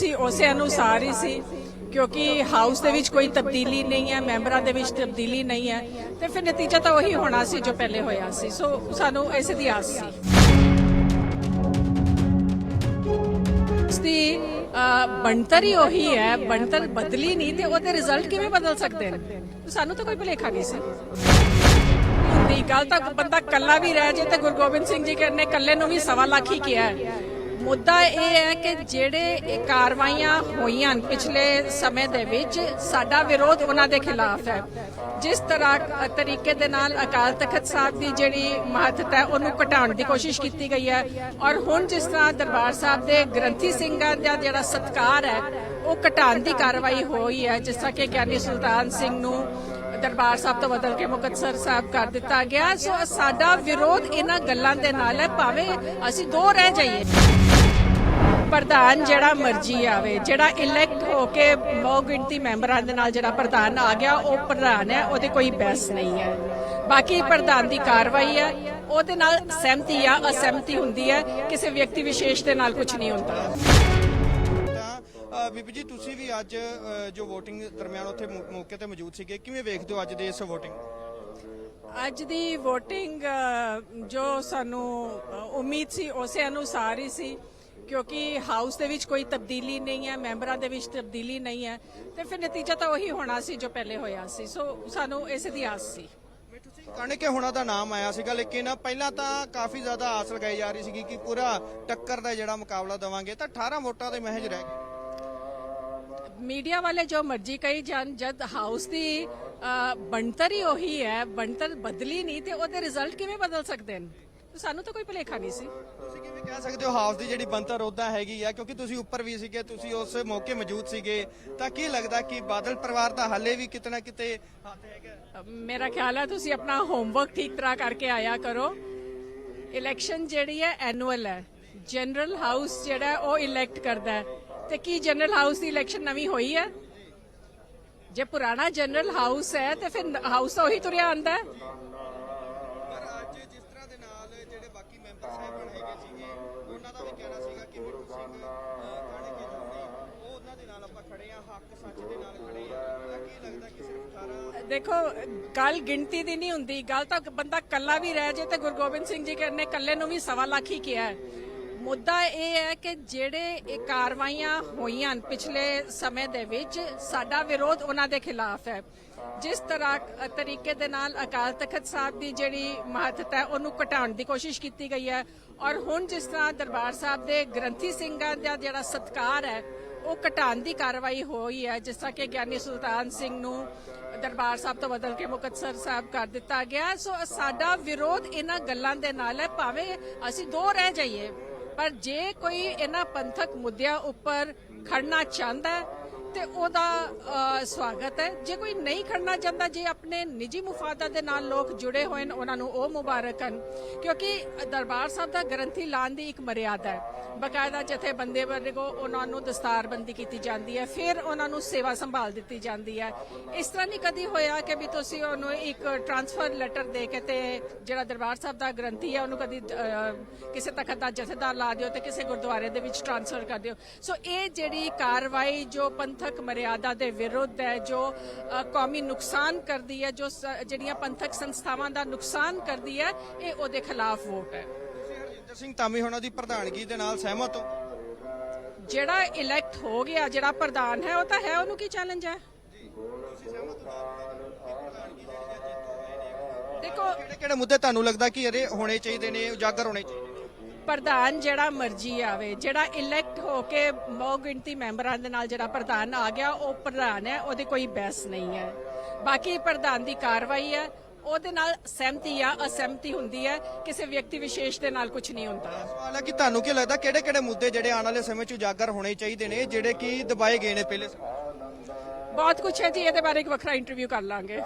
ਸੀ ਉਸੇ ਅਨੁਸਾਰ ਹੀ ਸੀ, ਕਿਉਂਕਿ ਹਾਊਸ ਦੇ ਵਿੱਚ ਕੋਈ ਤਬਦੀਲੀ ਨਹੀਂ ਹੈ, ਮੈਂਬਰਾਂ ਦੇ ਵਿੱਚ ਤਬਦੀਲੀ ਨਹੀਂ ਹੈ, ਤੇ ਫਿਰ ਨਤੀਜਾ ਤਾਂ ਉਹੀ ਹੋਣਾ ਸੀ ਜੋ ਪਹਿਲੇ ਹੋਇਆ ਸੀ। ਸੋ ਸਾਨੂੰ ਇਸੇ ਦੀ ਆਸ ਸੀ। ਦੀ ਬਣਤਰ ਹੀ ਉਹੀ ਹੈ, ਬਣਤਰ ਬਦਲੀ ਨਹੀਂ, ਤੇ ਉਹਦੇ ਰਿਜ਼ਲਟ ਕਿਵੇਂ ਬਦਲ ਸਕਦੇ ਨੇ? ਸਾਨੂੰ ਤਾਂ ਕੋਈ ਭੁਲੇਖਾ ਨਹੀਂ ਸੀ। ਦੀ ਗੱਲ ਤਾਂ ਬੰਦਾ ਕੱਲਾ ਵੀ ਰਹਿ ਜੇ, ਤੇ ਗੁਰੂ ਗੋਬਿੰਦ ਸਿੰਘ ਜੀ ਕਹਿੰਦੇ ਕੱਲੇ ਨੂੰ ਵੀ ਸਵਾ ਲੱਖ ਹੀ ਕਿਹਾ ਹੈ। ਮੁੱਦਾ ਇਹ ਹੈ ਕਿ ਜਿਹੜੇ ਇਹ ਕਾਰਵਾਈਆਂ ਹੋਈਆਂ ਪਿਛਲੇ ਸਮੇਂ ਦੇ ਵਿੱਚ, ਸਾਡਾ ਵਿਰੋਧ ਉਹਨਾਂ ਦੇ ਖਿਲਾਫ ਹੈ। ਜਿਸ ਤਰ੍ਹਾਂ ਤਰੀਕੇ ਦੇ ਨਾਲ ਅਕਾਲ ਤਖਤ ਸਾਹਿਬ ਦੀ ਜਿਹੜੀ ਮਹੱਤਤਾ ਹੈ, ਉਹਨੂੰ ਘਟਾਉਣ ਦੀ ਕੋਸ਼ਿਸ਼ ਕੀਤੀ ਗਈ ਹੈ। ਔਰ ਹੁਣ ਜਿਸ ਤਰ੍ਹਾਂ ਦਰਬਾਰ ਸਾਹਿਬ ਦੇ ਗ੍ਰੰਥੀ ਸਿੰਘਾਂ ਦਾ ਜਿਹੜਾ ਸਤਕਾਰ ਹੈ, ਉਹ ਘਟਾਉਣ ਦੀ ਕਾਰਵਾਈ ਹੋਈ ਹੈ। ਜਿਸ ਤਰ੍ਹਾਂ ਕਿ ਗਿਆਨੀ ਸੁਲਤਾਨ ਸਿੰਘ ਨੂੰ ਦਰਬਾਰ ਸਾਹਿਬ ਤੋਂ ਬਦਲ ਕੇ ਮੁਕਤਸਰ ਸਾਹਿਬ ਕਰ ਦਿੱਤਾ ਗਿਆ। ਸੋ ਸਾਡਾ ਵਿਰੋਧ ਇਹਨਾਂ ਗੱਲਾਂ ਦੇ ਨਾਲ ਹੈ, ਭਾਵੇਂ ਅਸੀਂ ਦੋ ਰਹਿ ਜਾਈਏ। ਪ੍ਰਧਾਨ ਜਿਹੜਾ ਮਰਜ਼ੀ ਆਵੇ ਜਿਹੜਾ ਇਲੈਕਟ ਹੋ ਕੇ ਬਹੁ ਗਿਣਤੀ ਮੈਂਬਰਾਂ ਦੇ ਨਾਲ ਜਿਹੜਾ ਪ੍ਰਧਾਨ ਆ ਗਿਆ ਉਹ ਪ੍ਰਧਾਨ ਹੈ ਉਹਦੇ ਕੋਈ ਬਹਿਸ ਨਹੀਂ ਹੈ। ਬਾਕੀ ਪ੍ਰਧਾਨ ਦੀ ਕਾਰਵਾਈ ਹੈ ਉਹਦੇ ਨਾਲ ਸਹਿਮਤੀ ਆ ਅਸਹਿਮਤੀ ਹੁੰਦੀ ਹੈ ਕਿਸੇ ਵਿਅਕਤੀ ਵਿਸ਼ੇਸ਼ ਦੇ ਨਾਲ ਕੁਝ ਨਹੀਂ ਹੁੰਦਾ। ਬੀਬੀ ਜੀ ਤੁਸੀਂ ਵੀ ਅੱਜ ਜੋ VOTING ਦਰਮਿਆਨ ਉੱਥੇ ਮੌਕੇ ਤੇ ਮੌਜੂਦ ਸੀਗੇ ਕਿਵੇਂ ਵੇਖਦੇ ਹੋ ਅੱਜ ਦੇ ਇਸ VOTING? ਅੱਜ ਦੀ VOTING ਜੋ ਸਾਨੂੰ ਉਮੀਦ ਸੀ ਉਸੇ ਅਨੁਸਾਰ ਹੀ ਸੀ। ਕਿਉਂਕਿ ਹਾਊਸ ਦੇ ਵਿੱਚ ਕੋਈ ਤਬਦੀਲੀ ਨਹੀਂ ਹੈ ਮੈਂਬਰਾਂ ਦੇ ਵਿੱਚ ਤਬਦੀਲੀ ਨਹੀਂ ਹੈ ਤੇ ਫਿਰ ਨਤੀਜਾ ਤਾਂ ਉਹੀ ਹੋਣਾ ਸੀ ਜੋ ਪਹਿਲੇ ਹੋਇਆ ਸੀ। ਸੋ ਸਾਨੂੰ ਇਸੇ ਦੀ ਆਸ ਸੀ। ਕਣਕੇ ਹੋਣਾ ਦਾ ਨਾਮ ਆਇਆ ਸੀਗਾ ਲੇਕਿਨ ਪਹਿਲਾਂ ਤਾਂ ਕਾਫੀ ਜ਼ਿਆਦਾ ਆਸ ਲਗਾਈ ਜਾ ਰਹੀ ਸੀਗੀ ਕਿ ਪੂਰਾ ਟੱਕਰ ਦਾ ਜਿਹੜਾ ਮੁਕਾਬਲਾ ਦਵਾਂਗੇ ਤਾਂ 18 ਵੋਟਾਂ ਦੇ ਮਹਿਜ ਰਹਿ ਗਏ। ਮੀਡੀਆ ਵਾਲੇ ਜੋ ਮਰਜ਼ੀ ਕਹੀ ਜਾਣ ਜਦ ਹਾਊਸ ਦੀ ਬਣਤਰ ਹੀ ਉਹੀ ਹੈ ਬਣਤਰ ਬਦਲੀ ਨਹੀਂ ਤੇ ਉਹਦੇ ਰਿਜ਼ਲਟ ਕਿਵੇਂ ਬਦਲ ਸਕਦੇ ਨੇ ਸਾਨੂੰ ਤਾਂ ਕੋਈ ਭੁਲੇਖਾ ਨਹੀਂ ਸੀ। ਤੁਸੀਂ ਕਿਵੇਂ ਕਹਿ ਸਕਦੇ ਹੋ ਹਾਊਸ ਦੀ ਜਿਹੜੀ ਬੰਤਰ ਉਦਾਂ ਹੈਗੀ ਆ? ਕਿਉਂਕਿ ਤੁਸੀਂ ਉੱਪਰ ਵੀ ਸੀਗੇ ਤੁਸੀਂ ਉਸ ਮੌਕੇ ਮੌਜੂਦ ਸੀਗੇ। ਤਾਂ ਕੀ ਲੱਗਦਾ ਕਿ ਬਾਦਲ ਪਰਿਵਾਰ ਦਾ ਹਾਲੇ ਵੀ ਕਿਤੇ ਨਾ ਕਿਤੇ ਹੱਥ ਹੈਗਾ? ਮੇਰਾ ਖਿਆਲ ਹੈ ਤੁਸੀਂ ਆਪਣਾ ਹੋਮਵਰਕ ਠੀਕ ਤਰ੍ਹਾਂ ਕਰਕੇ ਆਇਆ ਕਰੋ। ਇਲੈਕਸ਼ਨ ਜਿਹੜੀ ਹੈ ਐਨੂਅਲ ਹੈ। ਜਨਰਲ ਹਾਊਸ ਜਿਹੜਾ ਉਹ ਇਲੈਕਟ ਕਰਦਾ ਹੈ। ਤੇ ਕੀ ਜਨਰਲ ਹਾਊਸ ਦੀ ਇਲੈਕਸ਼ਨ ਨਵੀਂ ਹੋਈ ਹੈ? ਜੇ ਪੁਰਾਣਾ ਜਨਰਲ ਹਾਊਸ ਹੈ ਤੇ ਫਿਰ ਹਾਊਸ ਉਹੀ ਤੁਰਿਆ ਆਂਦਾ ਹੈ ਪਰ ਅੱਜ ਜਿਸ ਤਰ੍ਹਾਂ ਦੇ ਨਾਲ ਜਿਹੜੇ ਬਾਕੀ ਮੈਂਬਰ ਸਾਹਿਬਾਨ ਹੈਗੇ ਸੀਗੇ ਉਹਨਾਂ ਦਾ ਵੀ ਕਹਿਣਾ ਸੀਗਾ ਕਿ ਮਿੱਠੂ ਸਿੰਘ ਕਾਣੇ ਕੇ ਜੋ ਨੇ ਉਹ ਉਹਨਾਂ ਦੇ ਨਾਲ ਆਪਾਂ ਖੜੇ ਆ ਹੱਕ ਸੱਚ ਦੇ ਨਾਲ ਖੜੇ ਆ ਤਾਂ ਕੀ ਲੱਗਦਾ ਕਿ ਸਿਰਫ 18 ਦੇਖੋ ਗੱਲ ਗਿਣਤੀ ਦੀ ਨਹੀਂ ਹੁੰਦੀ। ਗੱਲ ਤਾਂ ਬੰਦਾ ਕੱਲਾ ਵੀ ਰਹਿ ਜੇ ਤੇ ਗੁਰੂ ਗੋਬਿੰਦ ਸਿੰਘ ਜੀ ਕਹਿੰਦੇ ਕੱਲੇ ਨੂੰ ਵੀ ਸਵਾ ਲੱਖ ਹੀ ਕਿਹਾ ਹੈ। ਮੁੱਦਾ ਇਹ ਹੈ ਕਿ ਜਿਹੜੇ ਇਹ ਕਾਰਵਾਈਆਂ ਹੋਈਆਂ ਪਿਛਲੇ ਸਮੇਂ ਦੇ ਵਿੱਚ, ਸਾਡਾ ਵਿਰੋਧ ਉਹਨਾਂ ਦੇ ਖਿਲਾਫ ਹੈ। ਜਿਸ ਤਰ੍ਹਾਂ ਤਰੀਕੇ ਦੇ ਨਾਲ ਅਕਾਲ ਤਖਤ ਸਾਹਿਬ ਦੀ ਜਿਹੜੀ ਮਹੱਤਤਾ ਹੈ, ਉਹਨੂੰ ਘਟਾਉਣ ਦੀ ਕੋਸ਼ਿਸ਼ ਕੀਤੀ ਗਈ ਹੈ। ਔਰ ਹੁਣ ਜਿਸ ਤਰ੍ਹਾਂ ਦਰਬਾਰ ਸਾਹਿਬ ਦੇ ਗ੍ਰੰਥੀ ਸਿੰਘਾਂ ਦਾ ਜਿਹੜਾ ਸਤਕਾਰ ਹੈ, ਉਹ ਘਟਾਉਣ ਦੀ ਕਾਰਵਾਈ ਹੋਈ ਹੈ। ਜਿਸ ਤਰ੍ਹਾਂ ਕਿ ਗਿਆਨੀ ਸੁਲਤਾਨ ਸਿੰਘ ਨੂੰ ਦਰਬਾਰ ਸਾਹਿਬ ਤੋਂ ਬਦਲ ਕੇ ਮੁਕਤਸਰ ਸਾਹਿਬ ਕਰ ਦਿੱਤਾ ਗਿਆ। ਸੋ ਸਾਡਾ ਵਿਰੋਧ ਇਹਨਾਂ ਗੱਲਾਂ ਦੇ ਨਾਲ ਹੈ, ਭਾਵੇਂ ਅਸੀਂ ਦੋ ਰਹਿ ਜਾਈਏ। ਪਰ ਜੇ ਕੋਈ ਇਹਨਾਂ ਪੰਥਕ ਮੁੱਦਿਆਂ ਉੱਪਰ ਖੜਨਾ ਚਾਹੁੰਦਾ ਹੈ ਤੇ ਉਹਦਾ ਸਵਾਗਤ ਹੈ। ਜੇ ਕੋਈ ਨਹੀਂ ਖੜਨਾ ਚਾਹੁੰਦਾ, ਜੇ ਆਪਣੇ ਨਿੱਜੀ ਮੁਫਾਦਾਂ ਦੇ ਨਾਲ ਲੋਕ ਜੁੜੇ ਹੋਏ ਨੇ, ਉਹਨਾਂ ਨੂੰ ਉਹ ਮੁਬਾਰਕ ਹਨ। ਕਿਉਂਕਿ ਦਰਬਾਰ ਸਾਹਿਬ ਦਾ ਗ੍ਰੰਥੀ ਲਾਉਣ ਦੀ ਇੱਕ ਮਰਿਆਦਾ ਹੈ। ਬਕਾਇਦਾ ਜਥੇਬੰਦੀ ਵਰਗੋ ਉਹਨਾਂ ਨੂੰ ਦਸਤਾਰਬੰਦੀ ਕੀਤੀ ਜਾਂਦੀ ਹੈ, ਫਿਰ ਉਹਨਾਂ ਨੂੰ ਸੇਵਾ ਸੰਭਾਲ ਦਿੱਤੀ ਜਾਂਦੀ ਹੈ। ਇਸ ਤਰ੍ਹਾਂ ਨਹੀਂ ਕਦੀ ਹੋਇਆ ਕਿ ਵੀ ਤੁਸੀਂ ਉਹਨੂੰ ਇੱਕ ਟ੍ਰਾਂਸਫਰ ਲੈਟਰ ਦੇ ਕੇ ਤੇ ਜਿਹੜਾ ਦਰਬਾਰ ਸਾਹਿਬ ਦਾ ਗ੍ਰੰਥੀ ਹੈ, ਉਹਨੂੰ ਕਦੀ ਕਿਸੇ ਤਖਤ ਦਾ ਜਥੇਦਾਰ ਲਾ ਦਿਓ ਤੇ ਕਿਸੇ ਗੁਰਦੁਆਰੇ ਦੇ ਵਿੱਚ ਟ੍ਰਾਂਸਫਰ ਕਰ ਦਿਓ। ਸੋ ਇਹ ਜਿਹੜੀ ਕਾਰਵਾਈ ਜੋ ਪੰਥਕ ਮਰਿਆਦਾ ਦੇ ਵਿਰੁੱਧ ਹੈ ਜੋ ਕੌਮੀ ਨੁਕਸਾਨ ਕਰਦੀ ਹੈ ਜੋ ਜਿਹੜੀਆਂ ਪੰਥਕ ਸੰਸਥਾਵਾਂ ਦਾ ਨੁਕਸਾਨ ਕਰਦੀ ਹੈ ਇਹ ਉਹਦੇ ਖਿਲਾਫ ਵੋਟ ਹੈ। ਹਰਜਿੰਦਰ ਸਿੰਘ ਧਾਮੀ ਹੋਣਾ ਦੀ ਪ੍ਰਧਾਨਗੀ ਦੇ ਨਾਲ ਸਹਿਮਤ ਹੋ? ਜਿਹੜਾ ਇਲੈਕਟ ਹੋ ਗਿਆ ਜਿਹੜਾ ਪ੍ਰਧਾਨ ਹੈ ਉਹ ਤਾਂ ਹੈ ਉਹਨੂੰ ਕੀ ਚੈਲੰਜ ਹੈ? ਦੇਖੋ ਕਿਹੜੇ ਕਿਹੜੇ ਮੁੱਦੇ ਤੁਹਾਨੂੰ ਲੱਗਦਾ ਕਿ ਇਹਦੇ ਹੋਣੇ ਚਾਹੀਦੇ ਨੇ ਉਜਾਗਰ ਹੋਣੇ ਚਾਹੀਦੇ ਪ੍ਰਧਾਨ ਜਿਹੜਾ ਮਰਜ਼ੀ ਆਵੇ ਜਿਹੜਾ ਇਲੈਕਟ ਹੋ ਕੇ ਬਹੁ ਗਿਣਤੀ ਮੈਂਬਰਾਂ ਦੇ ਨਾਲ ਜਿਹੜਾ ਪ੍ਰਧਾਨ ਆ ਗਿਆ ਉਹ ਪ੍ਰਧਾਨ ਹੈ ਉਹਦੇ ਕੋਈ ਬਹਿਸ ਨਹੀਂ ਹੈ। ਬਾਕੀ ਪ੍ਰਧਾਨ ਦੀ ਕਾਰਵਾਈ ਹੈ ਉਹਦੇ ਨਾਲ ਸਹਿਮਤੀ ਆ ਅਸਹਿਮਤੀ ਹੁੰਦੀ ਹੈ ਕਿਸੇ ਵਿਅਕਤੀ ਵਿਸ਼ੇਸ਼ ਦੇ ਨਾਲ ਕੁਝ ਨਹੀਂ ਹੁੰਦਾ। ਸਵਾਲ ਹੈ ਕਿ ਤੁਹਾਨੂੰ ਕੀ ਲੱਗਦਾ ਕਿਹੜੇ ਕਿਹੜੇ ਮੁੱਦੇ ਜਿਹੜੇ ਆਉਣ ਵਾਲੇ ਸਮੇਂ 'ਚ ਉਜਾਗਰ ਹੋਣੇ ਚਾਹੀਦੇ ਨੇ ਜਿਹੜੇ ਕਿ ਦਬਾਏ ਗਏ ਨੇ ਪਹਿਲੇ? ਬਹੁਤ ਕੁਝ ਹੈ ਜੀ ਇਹਦੇ ਬਾਰੇ ਇੱਕ ਵੱਖਰਾ ਇੰਟਰਵਿਊ ਕਰ ਲਾਂਗੇ।